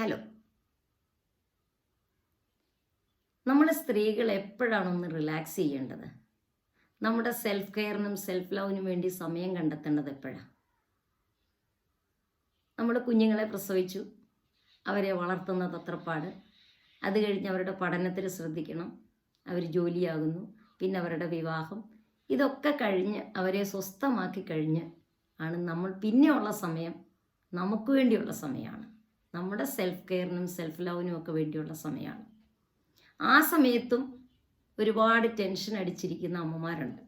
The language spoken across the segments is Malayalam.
ഹലോ നമ്മൾ സ്ത്രീകൾ എപ്പോഴാണ് ഒന്ന് റിലാക്സ് ചെയ്യേണ്ടത്? നമ്മുടെ സെൽഫ് കെയറിനും സെൽഫ് ലവിനും വേണ്ടി സമയം കണ്ടെത്തേണ്ടത് എപ്പോഴാണ് നമ്മൾ കുഞ്ഞുങ്ങളെ പ്രസവിച്ചു. അവരെ വളർത്തുന്ന തത്രപ്പാട്. അത് കഴിഞ്ഞ് അവരുടെ പഠനത്തിൽ ശ്രദ്ധിക്കണം. അവർ ജോലിയാകുന്നു. പിന്നെ അവരുടെ വിവാഹം. ഇതൊക്കെ കഴിഞ്ഞ് അവരെ സ്വസ്ഥമാക്കി കഴിഞ്ഞ് ആണ് നമ്മൾ പിന്നെയുള്ള സമയം നമുക്ക് വേണ്ടിയുള്ള സമയമാണ്. നമ്മുടെ സെൽഫ് കെയറിനും സെൽഫ് ലവിനും ഒക്കെ വേണ്ടിയുള്ള സമയമാണ്. ആ സമയത്തും ഒരുപാട് ടെൻഷൻ അടിച്ചിരിക്കുന്ന അമ്മമാരുണ്ട്.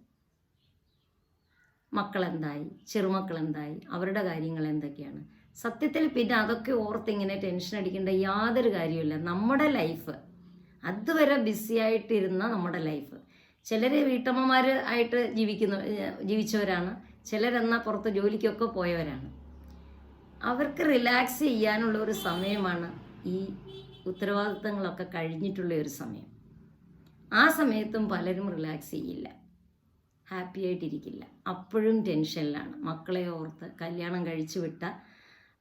മക്കളെന്തായി? ചെറുമക്കളെന്തായി? അവരുടെ കാര്യങ്ങൾ എന്തൊക്കെയാണ്? സത്യത്തിൽ പിന്നെ അതൊക്കെ ഓർത്ത് ഇങ്ങനെ ടെൻഷൻ അടിക്കേണ്ട യാതൊരു കാര്യമില്ല നമ്മുടെ ലൈഫ് അതുവരെ ബിസി ആയിട്ടിരുന്ന നമ്മുടെ ലൈഫ് ചിലർ വീട്ടമ്മമാർ ആയിട്ട് ജീവിക്കുന്ന ജീവിച്ചവരാണ്. ചിലരെന്നാൽ പുറത്ത് ജോലിക്കൊക്കെ പോയവരാണ്. അവർക്ക് റിലാക്സ് ചെയ്യാനുള്ള ഒരു സമയമാണ് ഈ ഉത്തരവാദിത്തങ്ങളൊക്കെ കഴിഞ്ഞിട്ടുള്ള ഒരു സമയം. ആ സമയത്തും പലരും റിലാക്സ് ചെയ്യില്ല. ഹാപ്പി ആയിട്ടിരിക്കില്ല. അപ്പോഴും ടെൻഷനിലാണ് മക്കളെ ഓർത്ത് കല്യാണം കഴിച്ചു വിട്ട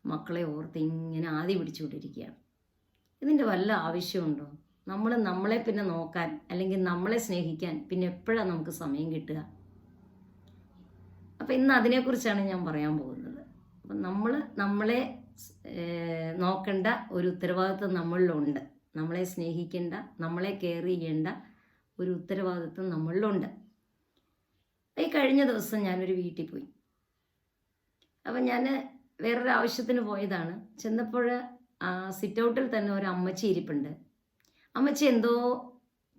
മക്കളെ ഓർത്ത് ഇങ്ങനെ ആദ്യ പിടിച്ചുകൊണ്ടിരിക്കുകയാണ്. ഇതിന്റെ വല്ല ആവശ്യമുണ്ടോ? നമ്മൾ നമ്മളെ പിന്നെ നോക്കാൻ അല്ലെങ്കിൽ നമ്മളെ സ്നേഹിക്കാൻ പിന്നെ എപ്പോഴാണ് നമുക്ക് സമയം കിട്ടുക? അപ്പം ഇന്ന് അതിനെക്കുറിച്ചാണ് ഞാൻ പറയാൻ പോകുന്നത്. അപ്പം നമ്മൾ നമ്മളെ നോക്കേണ്ട ഒരു ഉത്തരവാദിത്വം നമ്മളിലുണ്ട്. നമ്മളെ സ്നേഹിക്കേണ്ട നമ്മളെ കെയർ ചെയ്യേണ്ട ഒരു ഉത്തരവാദിത്വം നമ്മളിലുണ്ട്. ഈ കഴിഞ്ഞ ദിവസം ഞാനൊരു വീട്ടിൽ പോയി. അപ്പം ഞാൻ വേറൊരു ആവശ്യത്തിന് പോയതാണ്. ചെന്നപ്പോൾ സിറ്റ് ഔട്ടിൽ തന്നെ ഒരു അമ്മച്ചി ഇരിപ്പുണ്ട്. അമ്മച്ചി എന്തോ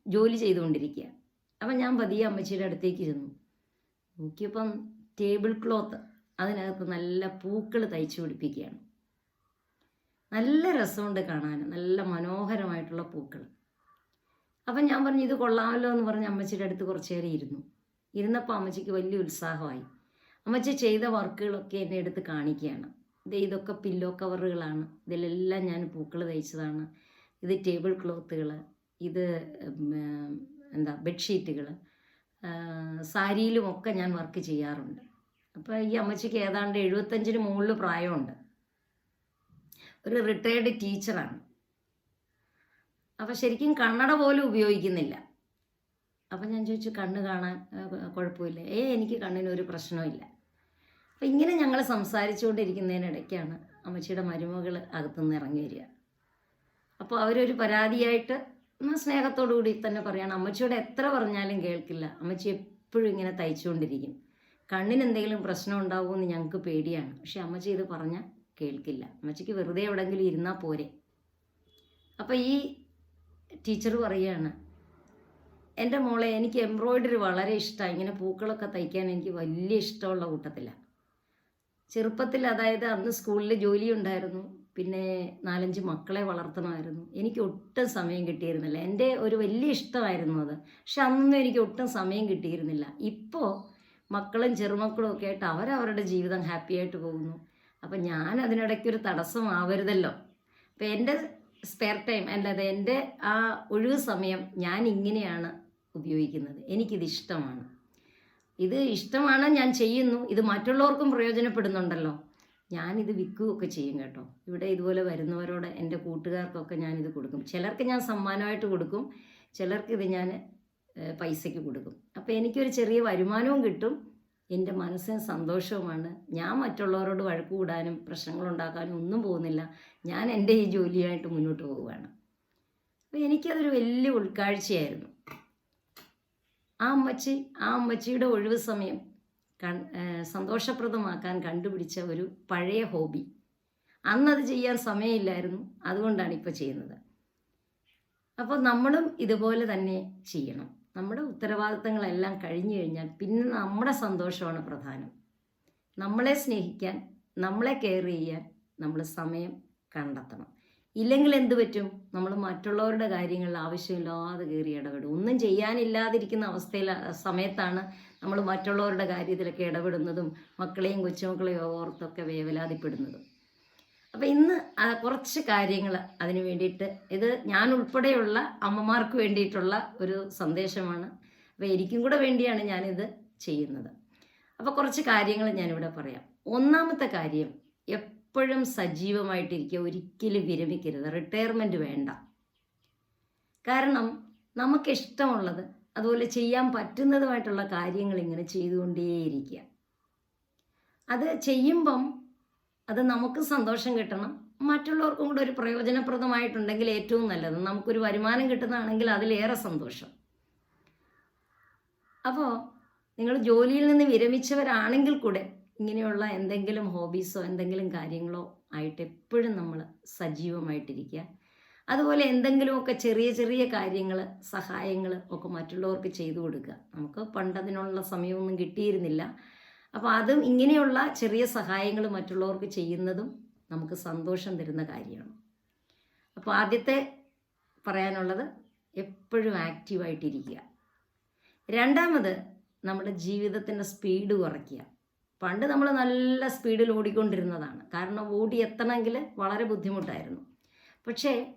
ജോലി ചെയ്തുകൊണ്ടിരിക്കുക അപ്പം ഞാൻ പതിയെ അമ്മച്ചിയുടെ അടുത്തേക്ക് ഇരുന്നു. നോക്കിയപ്പം ടേബിൾ ക്ലോത്ത് അതിനകത്ത് നല്ല പൂക്കൾ തയ്ച്ചു പിടിപ്പിക്കുകയാണ്. നല്ല രസമുണ്ട് കാണാൻ. നല്ല മനോഹരമായിട്ടുള്ള പൂക്കൾ അപ്പം ഞാൻ പറഞ്ഞു ഇത് കൊള്ളാമല്ലോ എന്ന് പറഞ്ഞ് അമ്മച്ചിയുടെ അടുത്ത് കുറച്ച് നേരം ഇരുന്നു. ഇരുന്നപ്പോൾ അമ്മച്ചിക്ക് വലിയ ഉത്സാഹമായി. അമ്മച്ചി ചെയ്ത വർക്കുകളൊക്കെ എന്നെ എടുത്ത് കാണിക്കുകയാണ്. ഇത് ഇതൊക്കെ പില്ലോ കവറുകളാണ്. ഇതിലെല്ലാം ഞാൻ പൂക്കൾ തയ്ച്ചതാണ്. ഇത് ടേബിൾ ക്ലോത്തുകൾ ഇത് എന്താ ബെഡ്ഷീറ്റുകൾ സാരിയിലുമൊക്കെ ഞാൻ വർക്ക് ചെയ്യാറുണ്ട്. അപ്പോൾ ഈ അമ്മച്ചിക്ക് ഏതാണ്ട് എഴുപത്തഞ്ചിന് മുകളിൽ പ്രായമുണ്ട്. ഒരു റിട്ടയർഡ് ടീച്ചറാണ് അപ്പോൾ ശരിക്കും കണ്ണട പോലും ഉപയോഗിക്കുന്നില്ല. അപ്പം ഞാൻ ചോദിച്ചു കണ്ണ് കാണാൻ കുഴപ്പമില്ല. ഏ എനിക്ക് കണ്ണിന് ഒരു പ്രശ്നമില്ല അപ്പം ഇങ്ങനെ ഞങ്ങൾ സംസാരിച്ചുകൊണ്ടിരിക്കുന്നതിനിടയ്ക്കാണ് അമ്മച്ചിയുടെ മരുമകൾ അകത്തുനിന്ന് ഇറങ്ങി വരിക. അപ്പോൾ അവരൊരു പരാതിയായിട്ട് സ്നേഹത്തോടു കൂടി തന്നെ പറയുകയാണ് അമ്മച്ചിയോട് എത്ര പറഞ്ഞാലും കേൾക്കില്ല. അമ്മച്ചി എപ്പോഴും ഇങ്ങനെ തയ്ച്ചുകൊണ്ടിരിക്കും. കണ്ണിന് എന്തെങ്കിലും പ്രശ്നം ഉണ്ടാവുമെന്ന് ഞങ്ങൾക്ക് പേടിയാണ്. പക്ഷെ അമ്മച്ചി ഇത് പറഞ്ഞാൽ കേൾക്കില്ല. അമ്മച്ചിക്ക് വെറുതെ എവിടെയെങ്കിലും ഇരുന്നാൽ പോരെ. അപ്പോൾ ഈ ടീച്ചർ പറയുകയാണ് എന്റെ മോളെ എനിക്ക് എംബ്രോയ്ഡറി വളരെ ഇഷ്ടമാണ് ഇങ്ങനെ പൂക്കളൊക്കെ തയ്ക്കാൻ എനിക്ക് വലിയ ഇഷ്ടമുള്ള കൂട്ടത്തിലാണ് ചെറുപ്പത്തിൽ അതായത് അന്ന് സ്കൂളിൽ ജോലി ഉണ്ടായിരുന്നു പിന്നെ നാലഞ്ച് മക്കളെ വളർത്തണമായിരുന്നു. എനിക്ക് ഒട്ടും സമയം കിട്ടിയിരുന്നില്ല. എന്റെ ഒരു വലിയ ഇഷ്ടമായിരുന്നു അത്. പക്ഷെ അന്നൊന്നും എനിക്ക് ഒട്ടും സമയം കിട്ടിയിരുന്നില്ല. ഇപ്പോൾ മക്കളും ചെറുമക്കളും ഒക്കെ ആയിട്ട് അവരവരുടെ ജീവിതം ഹാപ്പി ആയിട്ട് പോകുന്നു. അപ്പം ഞാൻ അതിനിടയ്ക്ക് ഒരു തടസ്സമാവരുതല്ലോ അപ്പം എന്റെ സ്പെയർ ടൈം അല്ലാതെ എന്റെ ആ ഒഴിവ് സമയം ഞാൻ ഇങ്ങനെയാണ് ഉപയോഗിക്കുന്നത്. എനിക്കിത് ഇഷ്ടമാണ്. ഇത് ഇഷ്ടമാണ് ഞാൻ ചെയ്യുന്നു. ഇത് മറ്റുള്ളവർക്കും പ്രയോജനപ്പെടുന്നുണ്ടല്ലോ. ഞാനിത് വിൽക്കുകയൊക്കെ ചെയ്യും കേട്ടോ. ഇവിടെ ഇതുപോലെ വരുന്നവരോട് എന്റെ കൂട്ടുകാർക്കൊക്കെ ഞാനിത് കൊടുക്കും. ചിലർക്ക് ഞാൻ സമ്മാനമായിട്ട് കൊടുക്കും. ചിലർക്ക് ഇത് ഞാൻ പൈസയ്ക്ക് കൊടുക്കും. അപ്പോൾ എനിക്കൊരു ചെറിയ വരുമാനവും കിട്ടും. എന്റെ മനസ്സിന് സന്തോഷവുമാണ്. ഞാൻ മറ്റുള്ളവരോട് വഴക്ക് കൂടാനും പ്രശ്നങ്ങളുണ്ടാക്കാനും ഒന്നും പോകുന്നില്ല. ഞാൻ എന്റെ ഈ ജോലിയായിട്ട് മുന്നോട്ട് പോവുകയാണ്. അപ്പോൾ എനിക്കതൊരു വലിയ ഉൾക്കാഴ്ചയായിരുന്നു. ആ അമ്മച്ചി ആ അമ്മച്ചിയുടെ ഒഴിവ് സമയം സന്തോഷപ്രദമാക്കാൻ കണ്ടുപിടിച്ച ഒരു പഴയ ഹോബി. അന്നത് ചെയ്യാൻ സമയമില്ലായിരുന്നു. അതുകൊണ്ടാണ് ഇപ്പോൾ ചെയ്യുന്നത്. അപ്പോൾ നമ്മളും ഇതുപോലെ തന്നെ ചെയ്യണം. നമ്മുടെ ഉത്തരവാദിത്തങ്ങളെല്ലാം കഴിഞ്ഞു കഴിഞ്ഞാൽ പിന്നെ നമ്മുടെ സന്തോഷമാണ് പ്രധാനം. നമ്മളെ സ്നേഹിക്കാൻ നമ്മളെ കെയർ ചെയ്യാൻ നമ്മൾ സമയം കണ്ടെത്തണം. ഇല്ലെങ്കിൽ എന്ത് പറ്റും? നമ്മൾ മറ്റുള്ളവരുടെ കാര്യങ്ങളിൽ ആവശ്യമില്ലാതെ കയറി ഇടപെടും. ഒന്നും ചെയ്യാനില്ലാതിരിക്കുന്ന അവസ്ഥയിൽ സമയത്താണ് നമ്മൾ മറ്റുള്ളവരുടെ കാര്യത്തിലൊക്കെ ഇടപെടുന്നതും മക്കളെയും കൊച്ചുമക്കളെയും ഓർത്തൊക്കെ വേവലാതിപ്പെടുന്നതും. അപ്പം ഇന്ന് കുറച്ച് കാര്യങ്ങൾ അതിന് വേണ്ടിയിട്ട്. ഇത് ഞാൻ ഉൾപ്പെടെയുള്ള അമ്മമാർക്ക് വേണ്ടിയിട്ടുള്ള ഒരു സന്ദേശമാണ്. അപ്പോൾ എനിക്കും കൂടെ വേണ്ടിയാണ് ഞാനിത് ചെയ്യുന്നത്. അപ്പോൾ കുറച്ച് കാര്യങ്ങൾ ഞാനിവിടെ പറയാം. ഒന്നാമത്തെ കാര്യം എപ്പോഴും സജീവമായിട്ടിരിക്കുക ഒരിക്കലും വിരമിക്കരുത്. റിട്ടയർമെന്റ് വേണ്ട. കാരണം നമുക്ക് ഇഷ്ടമുള്ളത് അതുപോലെ ചെയ്യാൻ പറ്റുന്നതുമായിട്ടുള്ള കാര്യങ്ങൾ ഇങ്ങനെ ചെയ്തുകൊണ്ടേയിരിക്കുക. അത് ചെയ്യുമ്പം അത് നമുക്ക് സന്തോഷം കിട്ടണം. മറ്റുള്ളവർക്കും കൂടെ ഒരു പ്രയോജനപ്രദമായിട്ടുണ്ടെങ്കിൽ ഏറ്റവും നല്ലത്. നമുക്കൊരു വരുമാനം കിട്ടുന്നതാണെങ്കിൽ അതിലേറെ സന്തോഷം. അപ്പോൾ നിങ്ങൾ ജോലിയിൽ നിന്ന് വിരമിച്ചവരാണെങ്കിൽ കൂടെ ഇങ്ങനെയുള്ള എന്തെങ്കിലും ഹോബീസോ എന്തെങ്കിലും കാര്യങ്ങളോ ആയിട്ട് എപ്പോഴും നമ്മൾ സജീവമായിട്ടിരിക്കുക. അതുപോലെ എന്തെങ്കിലുമൊക്കെ ചെറിയ ചെറിയ കാര്യങ്ങൾ സഹായങ്ങൾ ഒക്കെ മറ്റുള്ളവർക്ക് ചെയ്തു കൊടുക്കുക. നമുക്ക് പണ്ടതിനുള്ള സമയമൊന്നും കിട്ടിയിരുന്നില്ല. അപ്പോൾ അതും ഇങ്ങനെയുള്ള ചെറിയ സഹായങ്ങൾ മറ്റുള്ളവർക്ക് ചെയ്യുന്നതും നമുക്ക് സന്തോഷം തരുന്ന കാര്യമാണ്. അപ്പോൾ ആദ്യത്തെ പറയാനുള്ളത് എപ്പോഴും ആക്റ്റീവായിട്ടിരിക്കുക. രണ്ടാമത് നമ്മുടെ ജീവിതത്തിന്റെ സ്പീഡ് കുറയ്ക്കുക. പണ്ട് നമ്മൾ നല്ല സ്പീഡിൽ ഓടിക്കൊണ്ടിരുന്നതാണ്. കാരണം ഓടി എത്തണമെങ്കിൽ വളരെ ബുദ്ധിമുട്ടായിരുന്നു. പക്ഷേ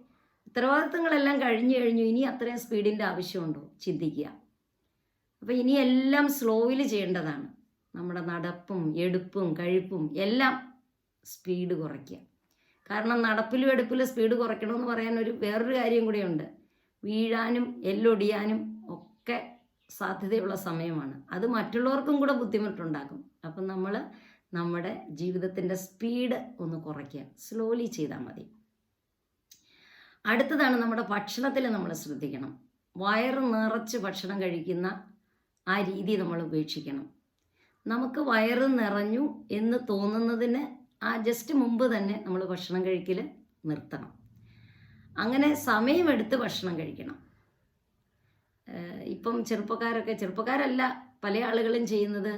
ഉത്തരവാദിത്തങ്ങളെല്ലാം കഴിഞ്ഞു കഴിഞ്ഞു ഇനി അത്രയും സ്പീഡിന്റെ ആവശ്യമുണ്ടോ? ചിന്തിക്കുക. അപ്പോൾ ഇനിയെല്ലാം സ്ലോയിൽ ചെയ്യേണ്ടതാണ്. നമ്മുടെ നടപ്പും എടുപ്പും കഴിപ്പും എല്ലാം സ്പീഡ് കുറയ്ക്കുക. കാരണം നടപ്പിലും എടുപ്പിലും സ്പീഡ് കുറയ്ക്കണമെന്ന് പറയാൻ ഒരു വേറൊരു കാര്യം കൂടിയുണ്ട്. വീഴാനും എല്ലൊടിയാനും ഒക്കെ സാധ്യതയുള്ള സമയമാണ്. അത് മറ്റുള്ളവർക്കും കൂടെ ബുദ്ധിമുട്ടുണ്ടാക്കും. അപ്പം നമ്മൾ നമ്മുടെ ജീവിതത്തിന്റെ സ്പീഡ് ഒന്ന് കുറയ്ക്കുക. സ്ലോലി ചെയ്താൽ മതി. അടുത്തതാണ് നമ്മുടെ ഭക്ഷണത്തിൽ നമ്മൾ ശ്രദ്ധിക്കണം. വയറ് നിറച്ച് ഭക്ഷണം കഴിക്കുന്ന ആ രീതി നമ്മൾ ഉപേക്ഷിക്കണം. നമുക്ക് വയറ് നിറഞ്ഞു എന്ന് തോന്നുന്നതിന് ആ ജസ്റ്റ് മുമ്പ് തന്നെ നമ്മൾ ഭക്ഷണം കഴിക്കൽ നിർത്തണം. അങ്ങനെ സമയമെടുത്ത് ഭക്ഷണം കഴിക്കണം. ഇപ്പം ചെറുപ്പക്കാരൊക്കെ ചെറുപ്പക്കാരല്ല പല ആളുകളും ചെയ്യുന്നത്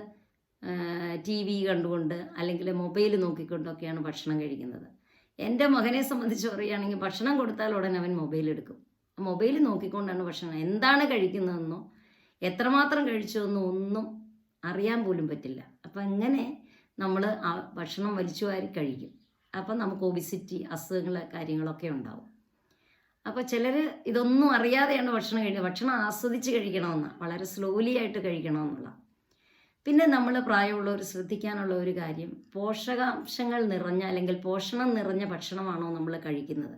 ടി വി കണ്ടുകൊണ്ട് അല്ലെങ്കിൽ മൊബൈൽ നോക്കിക്കൊണ്ടൊക്കെയാണ് ഭക്ഷണം കഴിക്കുന്നത്. എന്റെ മകനെ സംബന്ധിച്ച് പറയുകയാണെങ്കിൽ ഭക്ഷണം കൊടുത്താൽ ഉടനെ അവൻ മൊബൈൽ എടുക്കും. മൊബൈൽ നോക്കിക്കൊണ്ടാണ് ഭക്ഷണം. എന്താണ് കഴിക്കുന്നതെന്നോ എത്രമാത്രം കഴിച്ചതെന്നോ ഒന്നും അറിയാൻ പോലും പറ്റില്ല. അപ്പം അങ്ങനെ നമ്മൾ ആ ഭക്ഷണം വലിച്ചു വാരി കഴിക്കും. അപ്പം നമുക്ക് ഒബിസിറ്റി അസുഖങ്ങൾ കാര്യങ്ങളൊക്കെ ഉണ്ടാവും. അപ്പോൾ ചിലർ ഇതൊന്നും അറിയാതെയാണ് ഭക്ഷണം കഴിക്കുന്നത്. ഭക്ഷണം ആസ്വദിച്ച് കഴിക്കണമെന്ന്. വളരെ സ്ലോലി ആയിട്ട് കഴിക്കണമെന്നുള്ള. പിന്നെ നമ്മൾ പ്രായമുള്ളവർ ശ്രദ്ധിക്കാനുള്ള ഒരു കാര്യം പോഷകാംശങ്ങൾ നിറഞ്ഞ അല്ലെങ്കിൽ പോഷണം നിറഞ്ഞ ഭക്ഷണമാണോ നമ്മൾ കഴിക്കുന്നത്?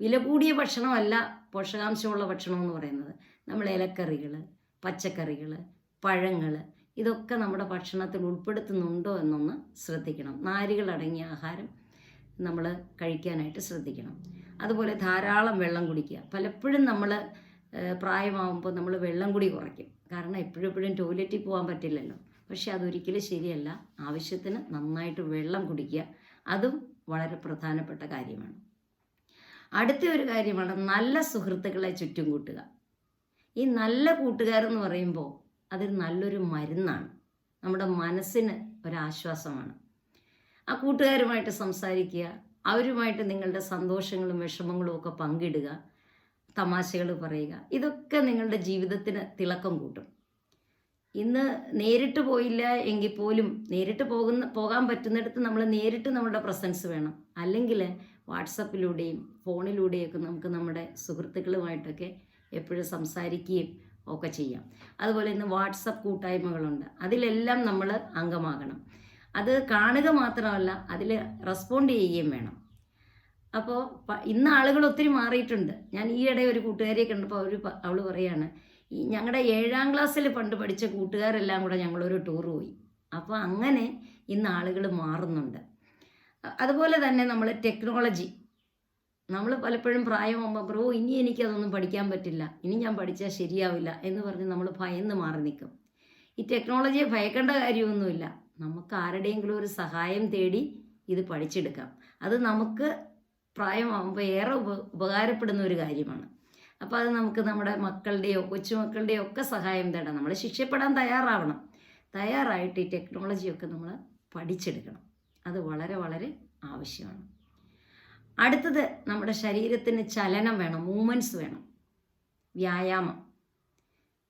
വില കൂടിയ ഭക്ഷണമല്ല പോഷകാംശമുള്ള ഭക്ഷണം എന്ന് പറയുന്നത്. നമ്മൾ ഇലക്കറികൾ പച്ചക്കറികൾ പഴങ്ങൾ ഇതൊക്കെ നമ്മുടെ ഭക്ഷണത്തിൽ ഉൾപ്പെടുത്തുന്നുണ്ടോ എന്നൊന്ന് ശ്രദ്ധിക്കണം. നാരുകളടങ്ങിയ ആഹാരം നമ്മൾ കഴിക്കാനായിട്ട് ശ്രദ്ധിക്കണം. അതുപോലെ ധാരാളം വെള്ളം കുടിക്കുക. പലപ്പോഴും നമ്മൾ പ്രായമാകുമ്പോൾ നമ്മൾ വെള്ളം കുടി കുറയ്ക്കും. കാരണം എപ്പോഴും എപ്പോഴും ടോയ്ലറ്റിൽ പോകാൻ പറ്റില്ലല്ലോ. പക്ഷെ അതൊരിക്കലും ശരിയല്ല. ആവശ്യത്തിന് നന്നായിട്ട് വെള്ളം കുടിക്കുക. അതും വളരെ പ്രധാനപ്പെട്ട കാര്യമാണ്. അടുത്ത ഒരു കാര്യമാണ് നല്ല സുഹൃത്തുക്കളെ ചുറ്റും കൂട്ടുക. ഈ നല്ല കൂട്ടുകാരെന്ന് പറയുമ്പോൾ അതൊരു നല്ലൊരു മരുന്നാണ്. നമ്മുടെ മനസ്സിന് ഒരാശ്വാസമാണ്. ആ കൂട്ടുകാരുമായിട്ട് സംസാരിക്കുക അവരുമായിട്ട് നിങ്ങളുടെ സന്തോഷങ്ങളും വിഷമങ്ങളും ഒക്കെ പങ്കിടുക തമാശകൾ പറയുക ഇതൊക്കെ നിങ്ങളുടെ ജീവിതത്തിന് തിളക്കം കൂട്ടും. ഇന്ന് നേരിട്ട് പോയില്ല എങ്കിൽ പോലും നേരിട്ട് പോകുന്ന പോകാൻ പറ്റുന്നിടത്ത് നമ്മൾ നേരിട്ട് നമ്മുടെ പ്രസൻസ് വേണം. അല്ലെങ്കിൽ വാട്സപ്പിലൂടെയും ഫോണിലൂടെയൊക്കെ നമുക്ക് നമ്മുടെ സുഹൃത്തുക്കളുമായിട്ടൊക്കെ എപ്പോഴും സംസാരിക്കുകയും ഒക്കെ ചെയ്യാം. അതുപോലെ ഇന്ന് വാട്സപ്പ് കൂട്ടായ്മകളുണ്ട്. അതിലെല്ലാം നമ്മൾ അംഗമാകണം. അത് കാണുക മാത്രമല്ല അതിൽ റെസ്പോണ്ട് ചെയ്യുകയും വേണം. അപ്പോൾ ഇന്ന് ആളുകൾ ഒത്തിരി മാറിയിട്ടുണ്ട്. ഞാൻ ഈയിടെ ഒരു കൂട്ടുകാരിയെ കണ്ടപ്പോൾ അവർ അവൾ പറയാണ് ഈ ഞങ്ങളുടെ ഏഴാം ക്ലാസ്സിൽ പണ്ട് പഠിച്ച കൂട്ടുകാരെല്ലാം കൂടെ ഞങ്ങളൊരു ടൂർ പോയി. അപ്പോൾ അങ്ങനെ ഇന്ന് ആളുകൾ മാറുന്നുണ്ട്. അതുപോലെ തന്നെ നമ്മൾ ടെക്നോളജി നമ്മൾ പലപ്പോഴും പ്രായമാകുമ്പോൾ ബ്രോ ഇനി എനിക്കതൊന്നും പഠിക്കാൻ പറ്റില്ല. ഇനി ഞാൻ പഠിച്ചാൽ ശരിയാവില്ല. എന്ന് പറഞ്ഞ് നമ്മൾ ഭയന്ന് മാറി നിൽക്കും ഈ ടെക്നോളജിയെ ഭയക്കേണ്ട കാര്യമൊന്നുമില്ല. നമുക്ക് ആരുടെയെങ്കിലും ഒരു സഹായം തേടി ഇത് പഠിച്ചെടുക്കാം. അത് നമുക്ക് പ്രായമാകുമ്പോൾ ഏറെ ഉപ ഉപകാരപ്പെടുന്ന ഒരു കാര്യമാണ്. അപ്പോൾ അത് നമുക്ക് നമ്മുടെ മക്കളുടെയോ കൊച്ചുമക്കളുടെയോ ഒക്കെ സഹായം തേടാം. നമ്മൾ ശിക്ഷപ്പെടാൻ തയ്യാറാവണം. തയ്യാറായിട്ട് ഈ ടെക്നോളജിയൊക്കെ നമ്മൾ പഠിച്ചെടുക്കണം. അത് വളരെ വളരെ ആവശ്യമാണ്. അടുത്തത് നമ്മുടെ ശരീരത്തിന് ചലനം വേണം മൂമെന്റ്സ് വേണം വ്യായാമം.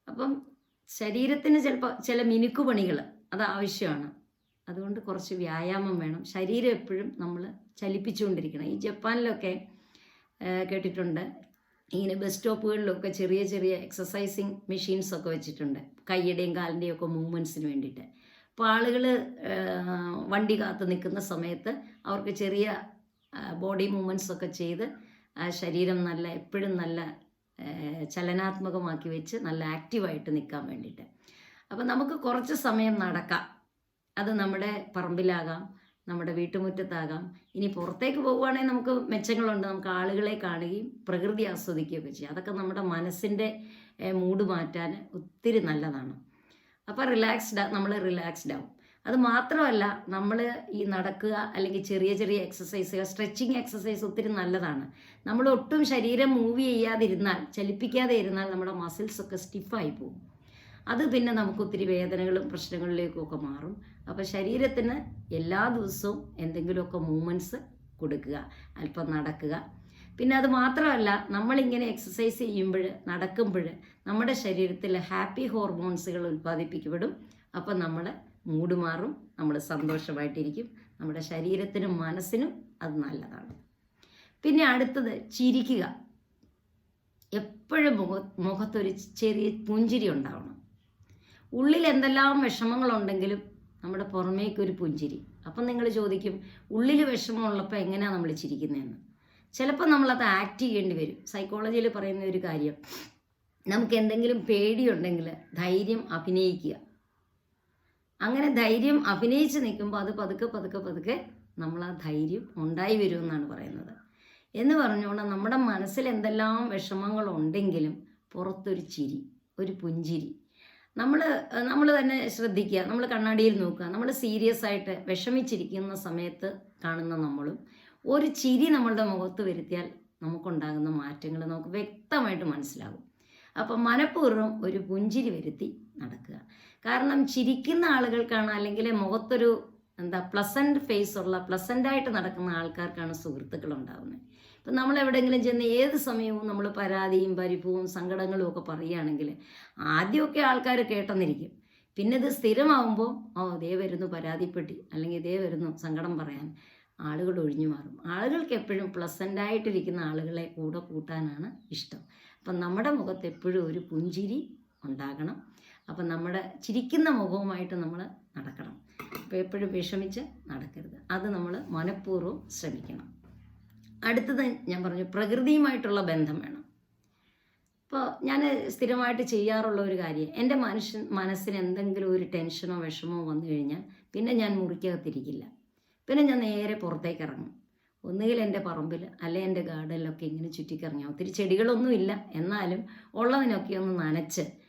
അപ്പം ശരീരത്തിന് ചിലപ്പോൾ ചില മിനുക്കുപണികൾ അത് ആവശ്യമാണ്. അതുകൊണ്ട് കുറച്ച് വ്യായാമം വേണം. ശരീരം എപ്പോഴും നമ്മൾ ചലിപ്പിച്ചുകൊണ്ടിരിക്കണം. ഈ ജപ്പാനിലൊക്കെ കേട്ടിട്ടുണ്ട്. ഇങ്ങനെ ബസ് സ്റ്റോപ്പുകളിലൊക്കെ ചെറിയ ചെറിയ എക്സസൈസിങ് മെഷീൻസ് ഒക്കെ വെച്ചിട്ടുണ്ട്. കൈയുടെയും കാലിന്റെയും ഒക്കെ മൂവ്മെന്റ്സിന് വേണ്ടിയിട്ട്. അപ്പോൾ ആളുകൾ വണ്ടി കാത്ത് നിൽക്കുന്ന സമയത്ത് അവർക്ക് ചെറിയ ബോഡി മൂവ്മെന്റ്സ് ഒക്കെ ചെയ്ത് ആ ശരീരം നല്ല എപ്പോഴും നല്ല ചലനാത്മകമാക്കി വെച്ച് നല്ല ആക്റ്റീവായിട്ട് നിൽക്കാൻ വേണ്ടിയിട്ട്. അപ്പോൾ നമുക്ക് കുറച്ച് സമയം നടക്കാം. അത് നമ്മുടെ പറമ്പിലാകാം നമ്മുടെ വീട്ടുമുറ്റത്താകാം. ഇനി പുറത്തേക്ക് പോവുകയാണെങ്കിൽ നമുക്ക് മെച്ചങ്ങളുണ്ട്. നമുക്ക് ആളുകളെ കാണുകയും പ്രകൃതി ആസ്വദിക്കുകയൊക്കെ ചെയ്യാം. അതൊക്കെ നമ്മുടെ മനസ്സിന്റെ മൂഡ് മാറ്റാൻ ഒത്തിരി നല്ലതാണ്. അപ്പോൾ റിലാക്സ്ഡ് നമ്മൾ റിലാക്സ്ഡ് ആവും. അത് മാത്രമല്ല നമ്മൾ ഈ നടക്കുക അല്ലെങ്കിൽ ചെറിയ ചെറിയ എക്സസൈസുകൾ സ്ട്രെച്ചിങ് എക്സസൈസ് ഒത്തിരി നല്ലതാണ്. നമ്മൾ ഒട്ടും ശരീരം മൂവ് ചെയ്യാതിരുന്നാൽ ചലിപ്പിക്കാതെ ഇരുന്നാൽ നമ്മുടെ മസിൽസ് ഒക്കെ സ്റ്റിഫായി പോകും. അത് പിന്നെ നമുക്ക് ഒത്തിരി വേദനകളും പ്രശ്നങ്ങളിലേക്കും ഒക്കെ മാറും. അപ്പോൾ ശരീരത്തിന് എല്ലാ ദിവസവും എന്തെങ്കിലുമൊക്കെ മൂവ്മെന്റ്സ് കൊടുക്കുക അല്പം നടക്കുക. പിന്നെ അത് മാത്രമല്ല നമ്മളിങ്ങനെ എക്സസൈസ് ചെയ്യുമ്പോൾ നടക്കുമ്പോൾ നമ്മുടെ ശരീരത്തിൽ ഹാപ്പി ഹോർമോൺസുകൾ ഉൽപ്പാദിപ്പിക്കപ്പെടും. അപ്പം നമ്മുടെ മൂഡ് മാറും നമ്മൾ സന്തോഷമായിട്ടിരിക്കും. നമ്മുടെ ശരീരത്തിനും മനസ്സിനും അത് നല്ലതാണ്. പിന്നെ അടുത്തത് ചിരിക്കുക. എപ്പോഴും മുഖ മുഖത്തൊരു ചെറിയ പുഞ്ചിരി ഉണ്ടാവണം. ഉള്ളിൽ എന്തെല്ലാം വിഷമങ്ങളുണ്ടെങ്കിലും നമ്മുടെ പുറമേക്കൊരു പുഞ്ചിരി. അപ്പം നിങ്ങൾ ചോദിക്കും ഉള്ളിൽ വിഷമമുള്ളപ്പോൾ എങ്ങനെയാണ് നമ്മൾ ചിരിക്കുന്നതെന്ന്? ചിലപ്പോൾ നമ്മളത് ആക്ട് ചെയ്യേണ്ടി വരും. സൈക്കോളജിയിൽ പറയുന്ന ഒരു കാര്യം നമുക്ക് എന്തെങ്കിലും പേടിയുണ്ടെങ്കിൽ ധൈര്യം അഭിനയിക്കുക. അങ്ങനെ ധൈര്യം അഭിനയിച്ച് നിൽക്കുമ്പോൾ അത് പതുക്കെ പതുക്കെ പതുക്കെ നമ്മൾ ആ ധൈര്യം ഉണ്ടായി വരുമെന്നാണ് പറയുന്നത്. എന്ന് പറഞ്ഞുകൊണ്ട് നമ്മുടെ മനസ്സിൽ എന്തെല്ലാം വിഷമങ്ങളുണ്ടെങ്കിലും പുറത്തൊരു ചിരി ഒരു പുഞ്ചിരി. നമ്മൾ നമ്മൾ തന്നെ ശ്രദ്ധിക്കുക നമ്മൾ കണ്ണാടിയിൽ നോക്കുക. നമ്മൾ സീരിയസ് ആയിട്ട് വിഷമിച്ചിരിക്കുന്ന സമയത്ത് കാണുന്ന നമ്മളും ഒരു ചിരി നമ്മളുടെ മുഖത്ത് വരുത്തിയാൽ നമുക്കുണ്ടാകുന്ന മാറ്റങ്ങൾ നമുക്ക് വ്യക്തമായിട്ട് മനസ്സിലാകും. അപ്പം മനഃപൂർവം ഒരു പുഞ്ചിരി വരുത്തി നടക്കുക. കാരണം ചിരിക്കുന്ന ആളുകൾക്കാണ് അല്ലെങ്കിൽ മുഖത്തൊരു എന്താ പ്ലസന്റ് ഫേസ് ഉള്ള പ്ലസന്റായിട്ട് നടക്കുന്ന ആൾക്കാർക്കാണ് സുഹൃത്തുക്കൾ ഉണ്ടാകുന്നത് ഇപ്പം നമ്മൾ എവിടെയെങ്കിലും ചെന്ന് ഏത് സമയവും നമ്മൾ പരാതിയും പരിഭവും സങ്കടങ്ങളും ഒക്കെ പറയുകയാണെങ്കിൽ ആദ്യമൊക്കെ ആൾക്കാർ കേട്ടെന്നിരിക്കും. പിന്നെ ഇത് സ്ഥിരമാവുമ്പോൾ ഓ ദേ വരുന്നു പരാതിപ്പെട്ടി അല്ലെങ്കിൽ ദേ വരുന്നു സങ്കടം പറയാൻ ആളുകൾ ഒഴിഞ്ഞു മാറും. ആളുകൾക്ക് എപ്പോഴും പ്ലസന്റായിട്ടിരിക്കുന്ന ആളുകളെ കൂടെ കൂട്ടാനാണ് ഇഷ്ടം. അപ്പം നമ്മുടെ മുഖത്ത് എപ്പോഴും ഒരു പുഞ്ചിരി ഉണ്ടാകണം. അപ്പം നമ്മുടെ ചിരിക്കുന്ന മുഖവുമായിട്ട് നമ്മൾ നടക്കണം. അപ്പോൾ എപ്പോഴും വിഷമിച്ച് നടക്കരുത്. അത് നമ്മൾ മനഃപൂർവം ശ്രമിക്കണം. അടുത്തത് ഞാൻ പറഞ്ഞു പ്രകൃതിയുമായിട്ടുള്ള ബന്ധം വേണം. ഇപ്പോൾ ഞാൻ സ്ഥിരമായിട്ട് ചെയ്യാറുള്ള ഒരു കാര്യം എന്റെ മനുഷ്യൻ മനസ്സിന് എന്തെങ്കിലും ഒരു ടെൻഷനോ വിഷമോ വന്നു കഴിഞ്ഞാൽ പിന്നെ ഞാൻ മുറിക്കകത്തിരിക്കില്ല. പിന്നെ ഞാൻ നേരെ പുറത്തേക്ക് ഇറങ്ങും. ഒന്നുകിൽ എന്റെ പറമ്പിൽ അല്ലെ എന്റെ ഗാർഡനിലൊക്കെ ഇങ്ങനെ ചുറ്റിക്കറങ്ങാം. ഒത്തിരി ചെടികളൊന്നും ഇല്ല എന്നാലും ഉള്ളതിനൊക്കെ ഒന്ന് നനച്ച്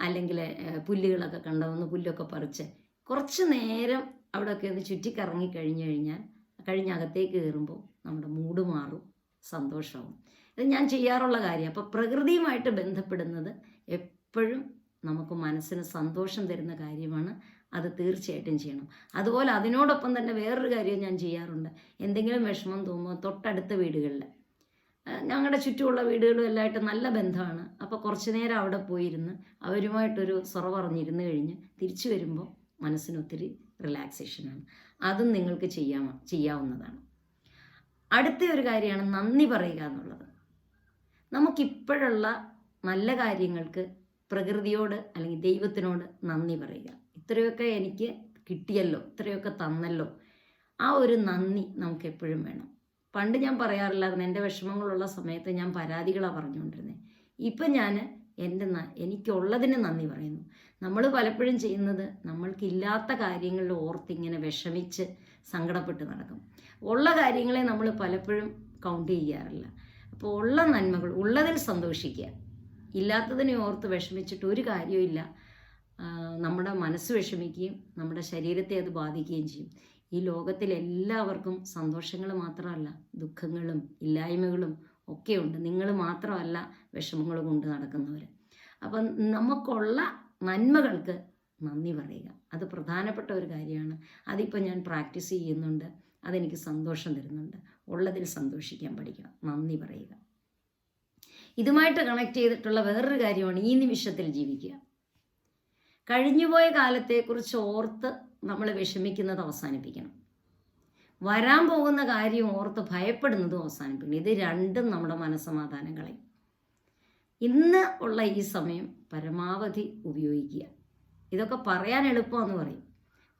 അല്ലെങ്കിൽ പുല്ലുകളൊക്കെ കണ്ടതൊന്ന് പുല്ലൊക്കെ പറിച്ച് കുറച്ച് നേരം അവിടെയൊക്കെ ഒന്ന് ചുറ്റിക്കറങ്ങി കഴിഞ്ഞു കഴിഞ്ഞാൽ കഴിഞ്ഞകത്തേക്ക് കയറുമ്പോൾ നമ്മുടെ മൂഡ് മാറും സന്തോഷമാവും ഇത് ഞാൻ ചെയ്യാറുള്ള കാര്യം. അപ്പോൾ പ്രകൃതിയുമായിട്ട് ബന്ധപ്പെടുന്നത് എപ്പോഴും നമുക്ക് മനസ്സിന് സന്തോഷം തരുന്ന കാര്യമാണ്. അത് തീർച്ചയായിട്ടും ചെയ്യണം. അതുപോലെ അതിനോടൊപ്പം തന്നെ വേറൊരു കാര്യം ഞാൻ ചെയ്യാറുണ്ട്. എന്തെങ്കിലും വിഷമം തോന്നുമ്പോൾ തൊട്ടടുത്ത വീടുകളിൽ ഞങ്ങളുടെ ചുറ്റുമുള്ള വീടുകളും എല്ലായിട്ടും നല്ല ബന്ധമാണ്. അപ്പോൾ കുറച്ച് നേരം അവിടെ പോയിരുന്ന് അവരുമായിട്ടൊരു സൊറ പറഞ്ഞിരുന്ന് കഴിഞ്ഞ് തിരിച്ചു വരുമ്പോൾ മനസ്സിനൊത്തിരി റിലാക്സേഷനാണ് അതും നിങ്ങൾക്ക് ചെയ്യാ ചെയ്യാവുന്നതാണ്. അടുത്ത ഒരു കാര്യമാണ് നന്ദി പറയുക എന്നുള്ളത്. നമുക്കിപ്പോഴുള്ള നല്ല കാര്യങ്ങൾക്ക് പ്രകൃതിയോട് അല്ലെങ്കിൽ ദൈവത്തിനോട് നന്ദി പറയുക. ഇത്രയൊക്കെ എനിക്ക് കിട്ടിയല്ലോ ഇത്രയൊക്കെ തന്നല്ലോ. ആ ഒരു നന്ദി നമുക്ക് എപ്പോഴും വേണം. പണ്ട് ഞാൻ പറയാറില്ലായിരുന്നു എന്റെ വിഷമങ്ങളുള്ള സമയത്ത് ഞാൻ പരാതികളാണ് പറഞ്ഞുകൊണ്ടിരുന്നത് ഇപ്പം ഞാൻ എന്റെ എനിക്കുള്ളതിന് നന്ദി പറയുന്നു. നമ്മൾ പലപ്പോഴും ചെയ്യുന്നത് നമ്മൾക്കില്ലാത്ത കാര്യങ്ങളിൽ ഓർത്തിങ്ങനെ വിഷമിച്ച് സങ്കടപ്പെട്ട് നടക്കും. ഉള്ള കാര്യങ്ങളെ നമ്മൾ പലപ്പോഴും കൗണ്ട് ചെയ്യാറില്ല. അപ്പോൾ ഉള്ള നന്മകൾ ഉള്ളതിൽ സന്തോഷിക്കുക. ഇല്ലാത്തതിനെ ഓർത്ത് വിഷമിച്ചിട്ട് ഒരു കാര്യവും നമ്മുടെ മനസ്സ് വിഷമിക്കുകയും നമ്മുടെ ശരീരത്തെ അത് ബാധിക്കുകയും ചെയ്യും. ഈ ലോകത്തിൽ എല്ലാവർക്കും സന്തോഷങ്ങൾ മാത്രമല്ല ദുഃഖങ്ങളും ഇല്ലായ്മകളും ഒക്കെയുണ്ട് നിങ്ങൾ മാത്രമല്ല വിഷമങ്ങൾ കൊണ്ട് നടക്കുന്നവർ അപ്പം നമുക്കുള്ള നന്മകൾക്ക് നന്ദി പറയുക. അത് പ്രധാനപ്പെട്ട ഒരു കാര്യമാണ്. അതിപ്പോൾ ഞാൻ പ്രാക്ടീസ് ചെയ്യുന്നുണ്ട്. അതെനിക്ക് സന്തോഷം തരുന്നുണ്ട്. ഉള്ളതിൽ സന്തോഷിക്കാൻ പഠിക്കുക. നന്ദി പറയുക. ഇതുമായിട്ട് കണക്ട് ചെയ്തിട്ടുള്ള വേറൊരു കാര്യമാണ് ഈ നിമിഷത്തിൽ ജീവിക്കുക. കഴിഞ്ഞുപോയ കാലത്തെക്കുറിച്ച് ഓർത്ത് നമ്മൾ വിഷമിക്കുന്നത് അവസാനിപ്പിക്കണം. വരാൻ പോകുന്ന കാര്യം ഓർത്ത് ഭയപ്പെടുന്നതും അവസാനിപ്പിക്കണം. ഇത് രണ്ടും നമ്മുടെ മനസ്സമാധാനം കളയും ഇന്ന് ഉള്ള ഈ സമയം പരമാവധി ഉപയോഗിക്കുക. ഇതൊക്കെ പറയാൻ എളുപ്പമെന്ന് പറയും.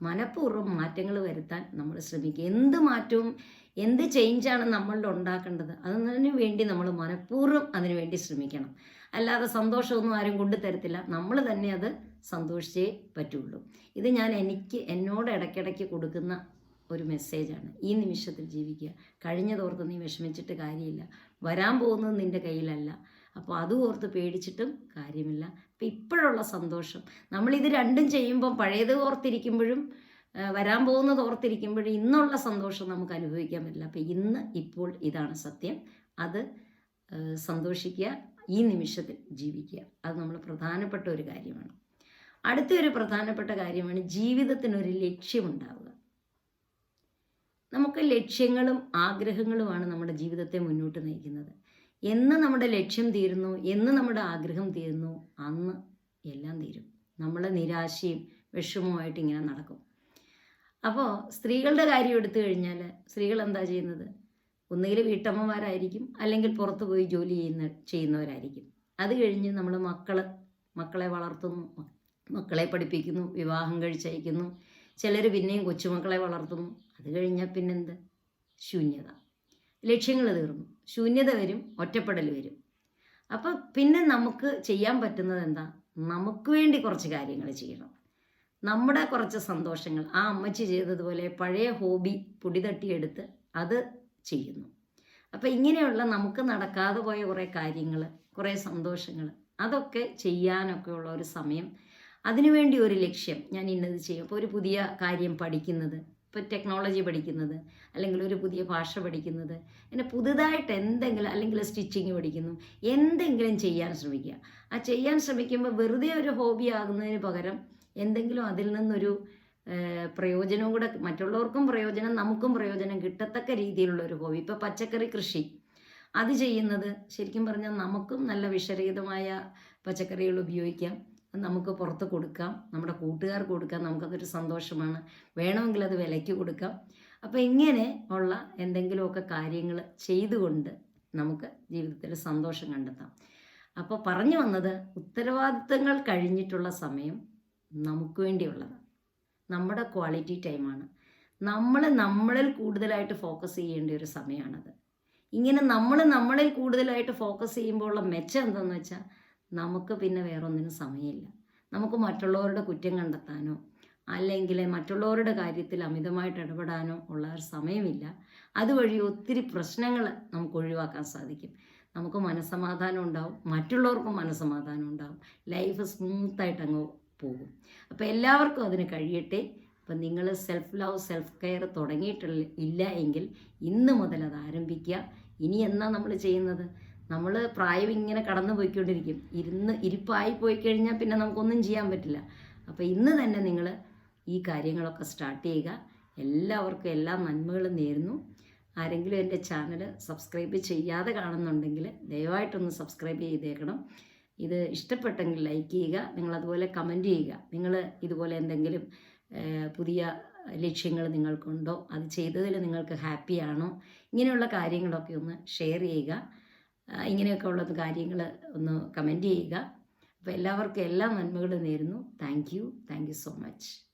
മനഃപൂർവം മാറ്റങ്ങൾ വരുത്താൻ നമ്മൾ ശ്രമിക്കുക. എന്ത് മാറ്റവും എന്ത് ചേഞ്ചാണ് നമ്മളിൽ ഉണ്ടാക്കേണ്ടത്? അതിനു വേണ്ടി നമ്മൾ മനഃപൂർവം അതിനു വേണ്ടി ശ്രമിക്കണം. അല്ലാതെ സന്തോഷമൊന്നും ആരും കൊണ്ടു തരത്തില്ല നമ്മൾ തന്നെ അത് സന്തോഷിച്ചേ പറ്റുള്ളൂ. ഇത് ഞാൻ എനിക്ക് എന്നോട് ഇടയ്ക്കിടയ്ക്ക് കൊടുക്കുന്ന ഒരു മെസ്സേജാണ്. ഈ നിമിഷത്തിൽ ജീവിക്കുക. കഴിഞ്ഞതോർത്ത് നീ വിഷമിച്ചിട്ട് കാര്യമില്ല. വരാൻ പോകുന്നത് നിന്റെ കയ്യിലല്ല. അപ്പോൾ അത് ഓർത്ത് പേടിച്ചിട്ടും കാര്യമില്ല. അപ്പം ഇപ്പോഴുള്ള സന്തോഷം. നമ്മളിത് രണ്ടും ചെയ്യുമ്പം പഴയത് ഓർത്തിരിക്കുമ്പോഴും വരാൻ പോകുന്നത് ഓർത്തിരിക്കുമ്പോഴും ഇന്നുള്ള സന്തോഷം നമുക്ക് അനുഭവിക്കാൻ പറ്റില്ല. അപ്പം ഇന്ന് ഇപ്പോൾ ഇതാണ് സത്യം. അത് സന്തോഷിക്കുക. ഈ നിമിഷത്തിൽ ജീവിക്കുക. അത് നമ്മൾ പ്രധാനപ്പെട്ട ഒരു കാര്യമാണ്. അടുത്ത ഒരു പ്രധാനപ്പെട്ട കാര്യമാണ് ജീവിതത്തിനൊരു ലക്ഷ്യമുണ്ടാവുക. നമുക്ക് ലക്ഷ്യങ്ങളും ആഗ്രഹങ്ങളുമാണ് നമ്മുടെ ജീവിതത്തെ മുന്നോട്ട് നയിക്കുന്നത്. എന്ന് നമ്മുടെ ലക്ഷ്യം തീരുന്നു എന്ന് നമ്മുടെ ആഗ്രഹം തീരുന്നു അന്ന് എല്ലാം തീരും. നമ്മളെ നിരാശയും വിഷമവുമായിട്ട് ഇങ്ങനെ നടക്കും. അപ്പോൾ സ്ത്രീകളുടെ കാര്യം എടുത്തു കഴിഞ്ഞാൽ സ്ത്രീകൾ എന്താ ചെയ്യുന്നത്? ഒന്നുകിൽ വീട്ടമ്മമാരായിരിക്കും അല്ലെങ്കിൽ പുറത്തു പോയി ജോലി ചെയ്യുന്ന ചെയ്യുന്നവരായിരിക്കും. അത് കഴിഞ്ഞ് നമ്മൾ മക്കൾ മക്കളെ വളർത്തുന്നു മക്കളെ പഠിപ്പിക്കുന്നു വിവാഹം കഴിച്ചയക്കുന്നു ചിലർ പിന്നെയും കൊച്ചുമക്കളെ വളർത്തുന്നു. അത് കഴിഞ്ഞാൽ പിന്നെന്ത്? ശൂന്യത. ലക്ഷ്യങ്ങൾ തീർന്നു. ശൂന്യത വരും ഒറ്റപ്പെടൽ വരും. അപ്പം പിന്നെ നമുക്ക് ചെയ്യാൻ പറ്റുന്നത് എന്താ? നമുക്ക് വേണ്ടി കുറച്ച് കാര്യങ്ങൾ ചെയ്യണം. നമ്മുടെ കുറച്ച് സന്തോഷങ്ങൾ. ആ അമ്മച്ചി ചെയ്തതുപോലെ പഴയ ഹോബി പൊടി തട്ടിയെടുത്ത് അത് ചെയ്യുന്നു. അപ്പം ഇങ്ങനെയുള്ള നമുക്ക് നടക്കാതെ പോയ കുറേ കാര്യങ്ങൾ കുറേ സന്തോഷങ്ങൾ അതൊക്കെ ചെയ്യാനൊക്കെ ഉള്ള ഒരു സമയം അതിനുവേണ്ടി ഒരു ലക്ഷ്യം ഞാൻ ഇന്നത് ചെയ്യും. ഇപ്പോൾ ഒരു പുതിയ കാര്യം പഠിക്കുന്നത് ഇപ്പോൾ ടെക്നോളജി പഠിക്കുന്നത് അല്ലെങ്കിൽ ഒരു പുതിയ ഭാഷ പഠിക്കുന്നത് പിന്നെ പുതുതായിട്ട് എന്തെങ്കിലും അല്ലെങ്കിൽ സ്റ്റിച്ചിങ് പഠിക്കുന്നു എന്തെങ്കിലും ചെയ്യാൻ ശ്രമിക്കുക. ആ ചെയ്യാൻ ശ്രമിക്കുമ്പോൾ വെറുതെ ഒരു ഹോബി ആകുന്നതിന് പകരം എന്തെങ്കിലും അതിൽ നിന്നൊരു പ്രയോജനവും കൂടെ മറ്റുള്ളവർക്കും പ്രയോജനം നമുക്കും പ്രയോജനം കിട്ടത്തക്ക രീതിയിലുള്ള ഒരു ഹോബി ഇപ്പോൾ പച്ചക്കറി കൃഷി. അത് ചെയ്യുന്നത് ശരിക്കും പറഞ്ഞാൽ നമുക്കും നല്ല വിഷരഹിതമായ പച്ചക്കറികൾ ഉപയോഗിക്കാം. നമുക്ക് പുറത്ത് കൊടുക്കാം. നമ്മുടെ കൂട്ടുകാർക്ക് കൊടുക്കാം. നമുക്കതൊരു സന്തോഷമാണ്. വേണമെങ്കിൽ അത് വിലയ്ക്ക് കൊടുക്കാം. അപ്പോൾ ഇങ്ങനെ ഉള്ള എന്തെങ്കിലുമൊക്കെ കാര്യങ്ങൾ ചെയ്തുകൊണ്ട് നമുക്ക് ജീവിതത്തിൽ സന്തോഷം കണ്ടെത്താം. അപ്പോൾ പറഞ്ഞു വന്നത് ഉത്തരവാദിത്തങ്ങൾ കഴിഞ്ഞിട്ടുള്ള സമയം നമുക്ക് വേണ്ടിയുള്ളതാണ്. നമ്മുടെ ക്വാളിറ്റി ടൈമാണ് നമ്മൾ നമ്മളിൽ കൂടുതലായിട്ട് ഫോക്കസ് ചെയ്യേണ്ട ഒരു സമയമാണത്. ഇങ്ങനെ നമ്മൾ നമ്മളിൽ കൂടുതലായിട്ട് ഫോക്കസ് ചെയ്യുമ്പോൾ ഉള്ള മെച്ചം എന്താണെന്ന് വെച്ചാൽ നമുക്ക് പിന്നെ വേറൊന്നിനും സമയമില്ല. നമുക്ക് മറ്റുള്ളവരുടെ കുറ്റം കണ്ടെത്താനോ അല്ലെങ്കിൽ മറ്റുള്ളവരുടെ കാര്യത്തിൽ അമിതമായിട്ട് ഇടപെടാനോ ഉള്ള ഒരു സമയമില്ല. അതുവഴി ഒത്തിരി പ്രശ്നങ്ങൾ നമുക്ക് ഒഴിവാക്കാൻ സാധിക്കും. നമുക്ക് മനസ്സമാധാനം ഉണ്ടാവും. മറ്റുള്ളവർക്കും മനസ്സമാധാനം ഉണ്ടാവും. ലൈഫ് സ്മൂത്തായിട്ട് അങ്ങ് പോകും. അപ്പോൾ എല്ലാവർക്കും അതിന് കഴിയട്ടെ. അപ്പം നിങ്ങൾ സെൽഫ് ലവ് സെൽഫ് കെയർ തുടങ്ങിയിട്ടില്ല ഇല്ല എങ്കിൽ ഇന്ന് മുതൽ അത് ആരംഭിക്കുക. ഇനി എന്നാ നമ്മൾ ചെയ്യുന്നത്? നമ്മൾ പ്രായം ഇങ്ങനെ കടന്നു പോയിക്കൊണ്ടിരിക്കും. ഇരുന്ന് ഇരിപ്പായി പോയി കഴിഞ്ഞാൽ പിന്നെ നമുക്കൊന്നും ചെയ്യാൻ പറ്റില്ല. അപ്പോൾ ഇന്ന് തന്നെ നിങ്ങൾ ഈ കാര്യങ്ങളൊക്കെ സ്റ്റാർട്ട് ചെയ്യുക. എല്ലാവർക്കും എല്ലാ നന്മകളും നേരുന്നു. ആരെങ്കിലും എന്റെ ചാനൽ സബ്സ്ക്രൈബ് ചെയ്യാതെ കാണുന്നുണ്ടെങ്കിൽ ദയവായിട്ടൊന്ന് സബ്സ്ക്രൈബ് ചെയ്തേക്കണം. ഇത് ഇഷ്ടപ്പെട്ടെങ്കിൽ ലൈക്ക് ചെയ്യുക. നിങ്ങളതുപോലെ കമന്റ് ചെയ്യുക. നിങ്ങൾ ഇതുപോലെ എന്തെങ്കിലും പുതിയ ലക്ഷ്യങ്ങൾ നിങ്ങൾക്കുണ്ടോ? അത് ചെയ്തതിൽ നിങ്ങൾക്ക് ഹാപ്പിയാണോ ഇങ്ങനെയുള്ള കാര്യങ്ങളൊക്കെ ഒന്ന് ഷെയർ ചെയ്യുക. ഇങ്ങനെയൊക്കെ ഉള്ള കാര്യങ്ങൾ ഒന്ന് കമന്റ് ചെയ്യുക. അപ്പോൾ എല്ലാവർക്കും എല്ലാ നന്മകളും നേരുന്നു. Thank you thank you so much